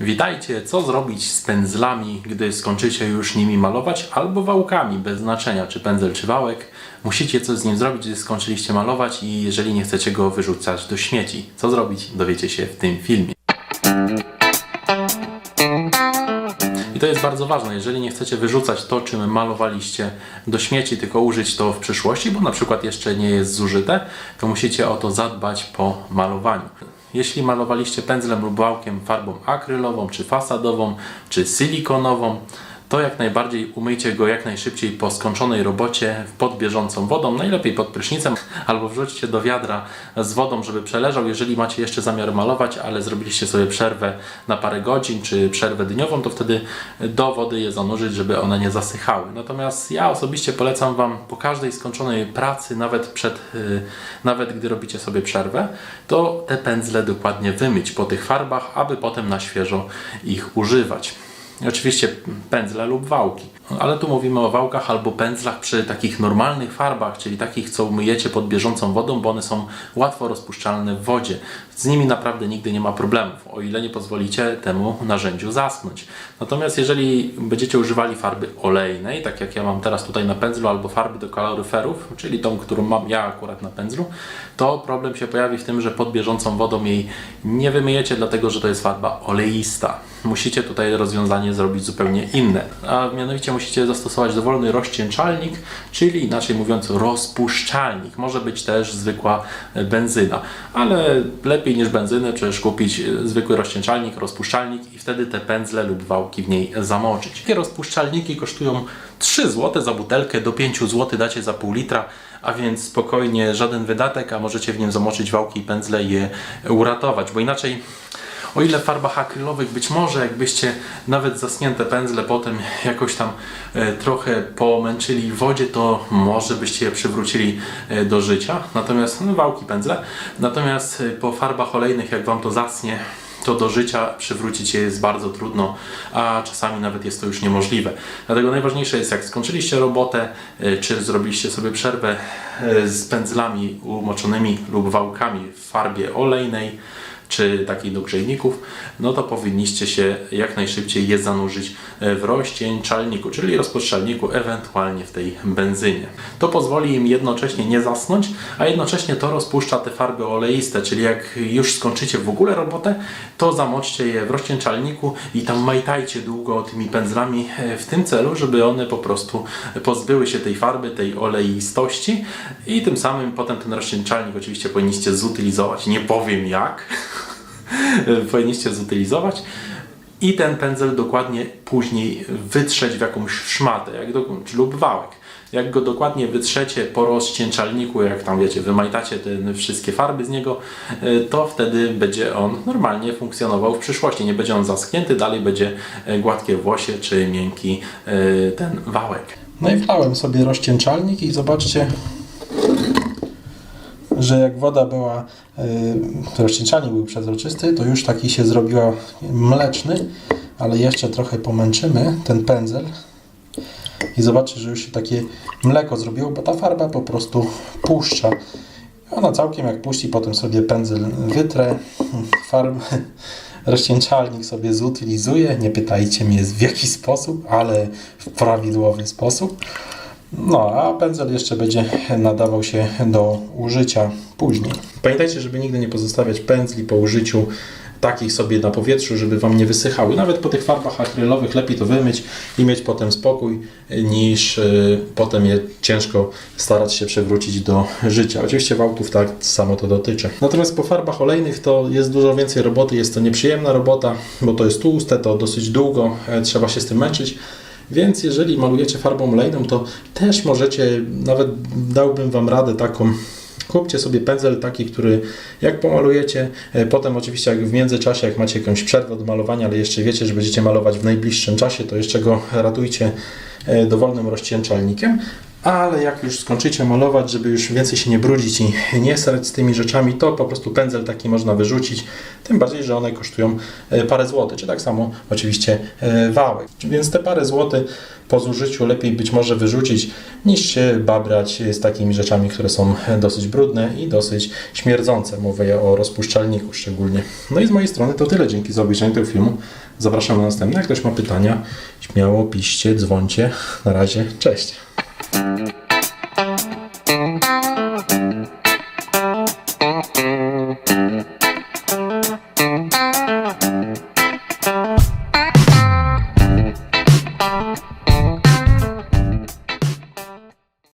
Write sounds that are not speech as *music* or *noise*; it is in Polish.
Witajcie, co zrobić z pędzlami, gdy skończycie już nimi malować, albo wałkami, bez znaczenia czy pędzel czy wałek. Musicie coś z nim zrobić, gdy skończyliście malować i jeżeli nie chcecie go wyrzucać do śmieci. Co zrobić, dowiecie się w tym filmie. I to jest bardzo ważne, jeżeli nie chcecie wyrzucać to, czym malowaliście do śmieci, tylko użyć to w przyszłości, bo na przykład jeszcze nie jest zużyte, to musicie o to zadbać po malowaniu. Jeśli malowaliście pędzlem lub wałkiem farbą akrylową, czy fasadową, czy silikonową, to jak najbardziej umyjcie go jak najszybciej po skończonej robocie pod bieżącą wodą, najlepiej pod prysznicem, albo wrzućcie do wiadra z wodą, żeby przeleżał. Jeżeli macie jeszcze zamiar malować, ale zrobiliście sobie przerwę na parę godzin, czy przerwę dniową, to wtedy do wody je zanurzyć, żeby one nie zasychały. Natomiast ja osobiście polecam Wam po każdej skończonej pracy, nawet przed, yy, nawet gdy robicie sobie przerwę, to te pędzle dokładnie wymyć po tych farbach, aby potem na świeżo ich używać. Oczywiście pędzle lub wałki. Ale tu mówimy o wałkach albo pędzlach przy takich normalnych farbach, czyli takich, co umyjecie pod bieżącą wodą, bo one są łatwo rozpuszczalne w wodzie. Z nimi naprawdę nigdy nie ma problemów, o ile nie pozwolicie temu narzędziu zaschnąć. Natomiast jeżeli będziecie używali farby olejnej, tak jak ja mam teraz tutaj na pędzlu, albo farby do kaloryferów, czyli tą, którą mam ja akurat na pędzlu, to problem się pojawi w tym, że pod bieżącą wodą jej nie wymyjecie, dlatego że to jest farba oleista. Musicie tutaj rozwiązanie zrobić zupełnie inne, a mianowicie musicie zastosować dowolny rozcieńczalnik, czyli inaczej mówiąc rozpuszczalnik. Może być też zwykła benzyna, ale lepiej niż benzynę przecież kupić zwykły rozcieńczalnik, rozpuszczalnik i wtedy te pędzle lub wałki w niej zamoczyć. Takie rozpuszczalniki kosztują 3 zł za butelkę, do 5 zł dacie za pół litra, a więc spokojnie żaden wydatek, a możecie w nim zamoczyć wałki i pędzle i je uratować, bo inaczej o ile w farbach akrylowych być może jakbyście nawet zaschnięte pędzle potem jakoś tam e, trochę pomęczyli w wodzie, to może byście je przywrócili e, do życia. Natomiast no, wałki, pędzle. Natomiast e, po farbach olejnych, jak Wam to zaschnie, to do życia przywrócić je jest bardzo trudno, a czasami nawet jest to już niemożliwe. Dlatego najważniejsze jest, jak skończyliście robotę, czy zrobiliście sobie przerwę z pędzlami umoczonymi lub wałkami w farbie olejnej, czy takiej do grzejników, no to powinniście się jak najszybciej je zanurzyć y, w rozcieńczalniku, czyli rozpuszczalniku, ewentualnie w tej benzynie. To pozwoli im jednocześnie nie zasnąć, a jednocześnie to rozpuszcza te farby oleiste, czyli jak już skończycie w ogóle robotę, to zamoczcie je w rozcieńczalniku i tam majtajcie długo tymi pędzlami e, w tym celu, żeby one po prostu pozbyły się tej farby, tej oleistości i tym samym potem ten rozcieńczalnik oczywiście powinniście zutylizować. Nie powiem jak, *laughs* powinniście zutylizować i ten pędzel dokładnie później wytrzeć w jakąś szmatę jak do, lub wałek. Jak go dokładnie wytrzecie po rozcieńczalniku, jak tam wiecie, wymajtacie te wszystkie farby z niego, y, to wtedy będzie on normalnie funkcjonował w przyszłości. Nie będzie on zaschnięty, dalej będzie y, gładkie włosie czy miękki y, ten wałek. No i wlałem sobie rozcieńczalnik i zobaczcie, że jak woda była, yy, rozcieńczalnik był przezroczysty, to już taki się zrobiła mleczny, ale jeszcze trochę pomęczymy ten pędzel i zobaczcie, że już się takie mleko zrobiło, bo ta farba po prostu puszcza. Ona całkiem jak puści, potem sobie pędzel wytrę, farb, *laughs* rozcieńczalnik sobie zutylizuje. Nie pytajcie mnie w jaki sposób, ale w prawidłowy sposób. No, a pędzel jeszcze będzie nadawał się do użycia później. Pamiętajcie, żeby nigdy nie pozostawiać pędzli po użyciu takich sobie na powietrzu, żeby Wam nie wysychały. Nawet po tych farbach akrylowych lepiej to wymyć i mieć potem spokój, niż y, potem je ciężko starać się przywrócić do życia. Oczywiście wałków tak samo to dotyczy. Natomiast po farbach olejnych to jest dużo więcej roboty, jest to nieprzyjemna robota, bo to jest tłuste, to dosyć długo, e, trzeba się z tym męczyć. Więc jeżeli malujecie farbą olejną, to też możecie, nawet dałbym Wam radę taką, kupcie sobie pędzel taki, który jak pomalujecie, e, potem oczywiście jak w międzyczasie, jak macie jakąś przerwę od malowania, ale jeszcze wiecie, że będziecie malować w najbliższym czasie, to jeszcze go ratujcie e, dowolnym rozcieńczalnikiem. Ale jak już skończycie malować, żeby już więcej się nie brudzić i nie starać z tymi rzeczami, to po prostu pędzel taki można wyrzucić. Tym bardziej, że one kosztują e, parę złotych, czy tak samo oczywiście e, wałek. Więc te parę złotych po zużyciu lepiej być może wyrzucić, niż się babrać z takimi rzeczami, które są dosyć brudne i dosyć śmierdzące. Mówię o rozpuszczalniku szczególnie. No i z mojej strony to tyle. Dzięki za obejrzenie tego filmu. Zapraszam na następne. Jak ktoś ma pytania, śmiało piszcie, dzwońcie. Na razie, cześć. Thank you.